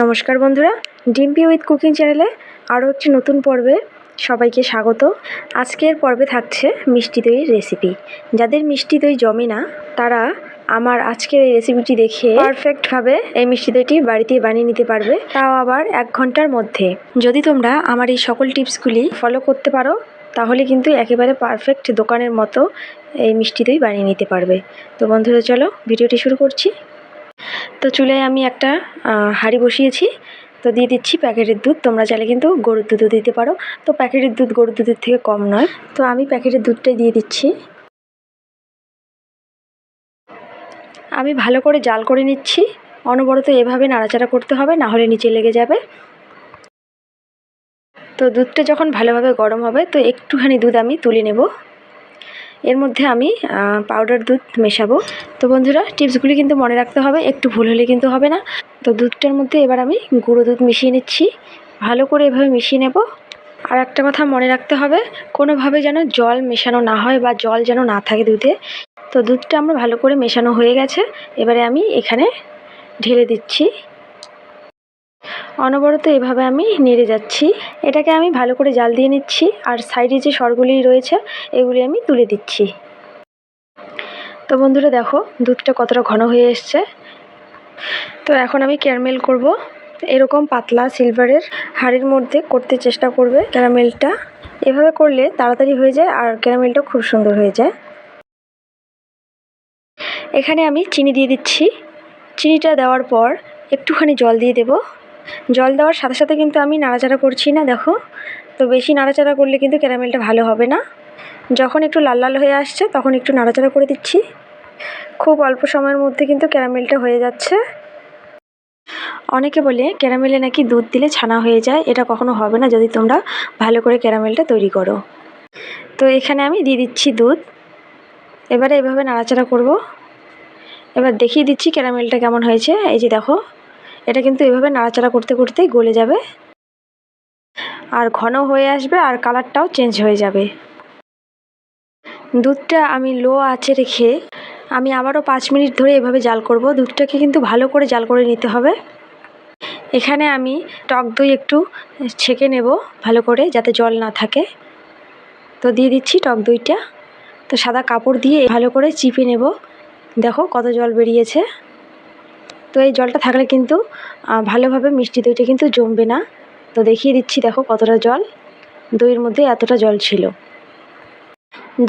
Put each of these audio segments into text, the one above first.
নমস্কার বন্ধুরা, Dimpy with cooking চ্যানেলে আরও একটি নতুন পর্বে সবাইকে স্বাগত। আজকের পর্বে থাকছে মিষ্টি দইয়ের রেসিপি যাদের মিষ্টি দই জমে না, তারা আমার আজকের এই রেসিপিটি দেখে পারফেক্টভাবে এই মিষ্টি দইটি বাড়িতে বানিয়ে নিতে পারবে। তাও আবার এক ঘণ্টার মধ্যে। যদি তোমরা আমার এই সকল টিপসগুলি ফলো করতে পারো, তাহলে কিন্তু একেবারে পারফেক্ট দোকানের মতো এই মিষ্টি দই বানিয়ে নিতে পারবে। তো বন্ধুরা, চলো ভিডিওটি শুরু করছি। তো চুলায় আমি একটা হাঁড়ি বসিয়েছি। তো দিয়ে দিচ্ছি প্যাকেটের দুধ। তোমরা চাইলে কিন্তু গরুর দুধও দিতে পারো। তো প্যাকেটের দুধ গরুর দুধের থেকে কম নয়। তো আমি প্যাকেটের দুধটাই দিয়ে দিচ্ছি। আমি ভালো করে জাল করে নিচ্ছি। অনবরত এভাবে নাড়াচাড়া করতে হবে, না হলে নিচে লেগে যাবে। তো দুধটা যখন ভালোভাবে গরম হবে, তো একটুখানি দুধ আমি তুলে নেব। এর মধ্যে আমি পাউডার দুধ মেশাবো। তো বন্ধুরা টিপসগুলি কিন্তু মনে রাখতে হবে, একটু ভুল হলে কিন্তু হবে না। তো দুধটার মধ্যে এবার আমি গুঁড়ো দুধ মিশিয়ে নিচ্ছি। ভালো করে এভাবে মিশিয়ে নেব। আর একটা কথা মনে রাখতে হবে, কোনোভাবে যেন জল মেশানো না হয় বা জল যেন না থাকে দুধে। তো দুধটা আমার ভালো করে মেশানো হয়ে গেছে। এবারে আমি এখানে ঢেলে দিচ্ছি। অনবরত এভাবে আমি নেড়ে যাচ্ছি। এটাকে আমি ভালো করে জাল দিয়ে নিচ্ছি আর সাইডে যে সরগুলি রয়েছে, এগুলি আমি তুলে দিচ্ছি। তো বন্ধুরা দেখো, দুধটা কতটা ঘন হয়ে এসছে। তো এখন আমি ক্যারামেল করব। এরকম পাতলা সিলভারের হাঁড়ির মধ্যে করতে চেষ্টা করবে ক্যারামেলটা। এভাবে করলে তাড়াতাড়ি হয়ে যায় আর ক্যারামেলটা খুব সুন্দর হয়ে যায়। এখানে আমি চিনি দিয়ে দিচ্ছি। চিনিটা দেওয়ার পর একটুখানি জল দিয়ে দেব। জল দেওয়ার সাথে সাথে কিন্তু আমি নাড়াচাড়া করছি না, দেখো। তো বেশি নাড়াচাড়া করলে কিন্তু ক্যারামেলটা ভালো হবে না। যখন একটু লাল লাল হয়ে আসছে, তখন একটু নাড়াচাড়া করে দিচ্ছি। খুব অল্প সময়ের মধ্যে কিন্তু ক্যারামেলটা হয়ে যাচ্ছে। অনেকে বলে, ক্যারামেলে নাকি দুধ দিলে ছানা হয়ে যায়? এটা কখনো হবে না, যদি তোমরা ভালো করে ক্যারামেলটা তৈরি করো। তো এখানে আমি দিয়ে দিচ্ছি দুধ। এবারে এভাবে নাড়াচাড়া করব। এবার দেখিয়ে দিচ্ছি ক্যারামেলটা কেমন হয়েছে। এই যে দেখো এটা কিন্তু এভাবে নাড়াচাড়া করতে করতেই গলে যাবে। আর ঘন হয়ে আসবে আর কালারটাও চেঞ্জ হয়ে যাবে। দুধটা আমি লো আঁচে রেখে আমি আবারও পাঁচ মিনিট ধরে এভাবে জাল করব। দুধটাকে কিন্তু ভালো করে জাল করে নিতে হবে। এখানে আমি টক দই একটু ছেঁকে নেব ভালো করে যাতে জল না থাকে। তো দিয়ে দিচ্ছি টক দইটা। তো সাদা কাপড় দিয়ে ভালো করে চিপে নেব। দেখো কত জল বেরিয়েছে। তো এই জলটা থাকলে কিন্তু ভালোভাবে মিষ্টি দইটা কিন্তু জমবে না। তো দেখিয়ে দিচ্ছি দেখো কতটা জল। দইয়ের মধ্যে এতটা জল ছিল।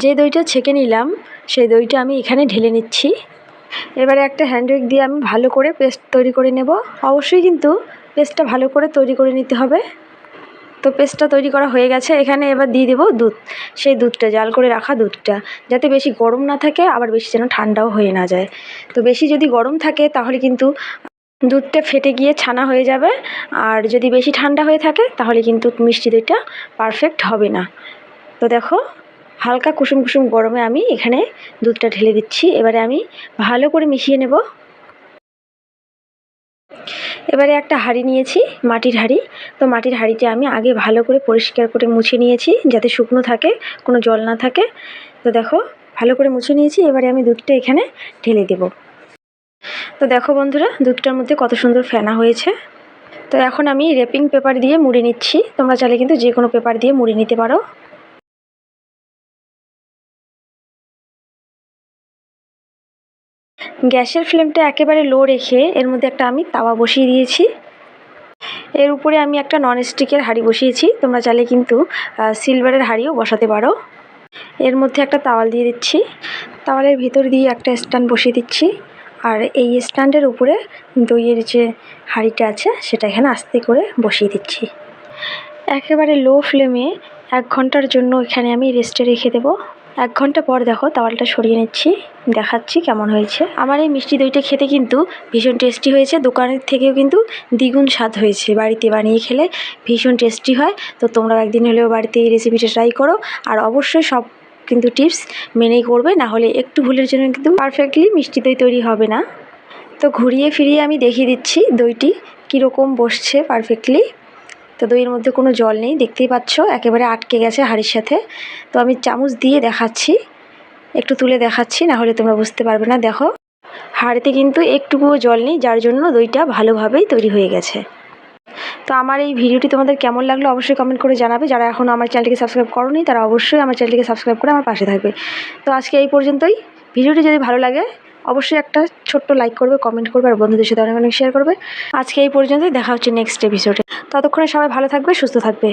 যে দইটা ছেঁকে নিলাম, সেই দইটা আমি এখানে ঢেলে নিচ্ছি। এবারে একটা হ্যান্ড উইক দিয়ে আমি ভালো করে পেস্ট তৈরি করে নেব। অবশ্যই কিন্তু পেস্টটা ভালো করে তৈরি করে নিতে হবে। তো পেস্টটা তৈরি করা হয়ে গেছে। এখানে এবার দিয়ে দেবো দুধ। সেই দুধটা, জাল করে রাখা দুধটা। যাতে বেশি গরম না থাকে, আবার বেশি যেন ঠান্ডাও হয়ে না যায়। তো বেশি যদি গরম থাকে, তাহলে কিন্তু দুধটা ফেটে গিয়ে ছানা হয়ে যাবে। আর যদি বেশি ঠান্ডা হয়ে থাকে, তাহলে কিন্তু মিষ্টি দইটা পারফেক্ট হবে না। তো দেখো, হালকা কুসুম কুসুম গরমে আমি এখানে দুধটা ঢেলে দিচ্ছি। এবারে আমি ভালো করে মিশিয়ে নেব। এবারে একটা হাঁড়ি নিয়েছি, মাটির হাঁড়ি। তো মাটির হাঁড়িটা আমি আগে ভালো করে পরিষ্কার করে মুছে নিয়েছি যাতে শুকনো থাকে, কোনো জল না থাকে। তো দেখো, ভালো করে মুছে নিয়েছি, এবারে আমি দুধটা এখানে ঢেলে দেব। তো দেখো বন্ধুরা, দুধটার মধ্যে কত সুন্দর ফেনা হয়েছে। তো এখন আমি রেপিং পেপার দিয়ে মুড়ে নিচ্ছি। তোমরা চাইলে কিন্তু যে কোনো পেপার দিয়ে মুড়ে নিতে পারো। গ্যাসের ফ্লেমটা একেবারে লো রেখে এর মধ্যে একটা আমি তাওয়া বসিয়ে দিয়েছি। এর উপরে আমি একটা ননস্টিকের হাঁড়ি বসিয়েছি। তোমরা চাইলে কিন্তু সিলভারের হাঁড়িও বসাতে পারো। এর মধ্যে একটা তাওয়াল দিয়ে দিচ্ছি। তাওয়ালের ভিতর দিয়ে একটা স্ট্যান্ড বসিয়ে দিচ্ছি। আর এই স্ট্যান্ডের উপরে দইয়ের যে হাঁড়িটা আছে, সেটা এখানে আস্তে করে বসিয়ে দিচ্ছি। একেবারে লো ফ্লেমে এক ঘণ্টার জন্য এখানে আমি রেস্টে রেখে দেবো। এক ঘণ্টা পর দেখো তাওয়ালটা সরিয়ে নিচ্ছি। দেখাচ্ছি কেমন হয়েছে। আমার এই মিষ্টি দইটা খেতে কিন্তু ভীষণ টেস্টি হয়েছে। দোকানের থেকেও কিন্তু দ্বিগুণ স্বাদ হয়েছে। বাড়িতে বানিয়ে খেলে ভীষণ টেস্টি হয়। তো তোমরা একদিন হলেও বাড়িতে এই রেসিপিটা ট্রাই করো। আর অবশ্যই সব কিন্তু টিপস মেনেই করবে। না হলে একটু ভুলের জন্য কিন্তু পারফেক্টলি মিষ্টি দই তৈরি হবে না। তো ঘুরিয়ে ফিরিয়ে আমি দেখিয়ে দিচ্ছি দইটি কীরকম বসছে পারফেক্টলি তো দইয়ের মধ্যে কোনো জল নেই, দেখতেই পাচ্ছ, একেবারে আটকে গেছে হাঁড়ির সাথে। তো আমি চামচ দিয়ে দেখাচ্ছি, একটু তুলে দেখাচ্ছি, না হলে তোমরা বুঝতে পারবে না, দেখো। হাঁড়িতে কিন্তু একটুকুও জল নেই, যার জন্য দইটা ভালোভাবেই তৈরি হয়ে গেছে। তো আমার এই ভিডিওটি তোমাদের কেমন লাগল অবশ্যই কমেন্ট করে জানাবে। যারা এখনও আমার চ্যানেলটিকে সাবস্ক্রাইব করনি, তারা অবশ্যই আমার চ্যানেলটিকে সাবস্ক্রাইব করে আমার পাশে থাকবে। তো আজকে এই পর্যন্তই। ভিডিওটি যদি ভালো লাগে অবশ্যই একটা ছোট্ট লাইক করবে কমেন্ট করবে, আর বন্ধুদের সাথে অনেক অনেক শেয়ার করবে। আজকে এই পর্যন্তই, দেখা হচ্ছে নেক্সট এপিসোডে ততক্ষণে সবাই ভালো থাকবে, সুস্থ থাকবে।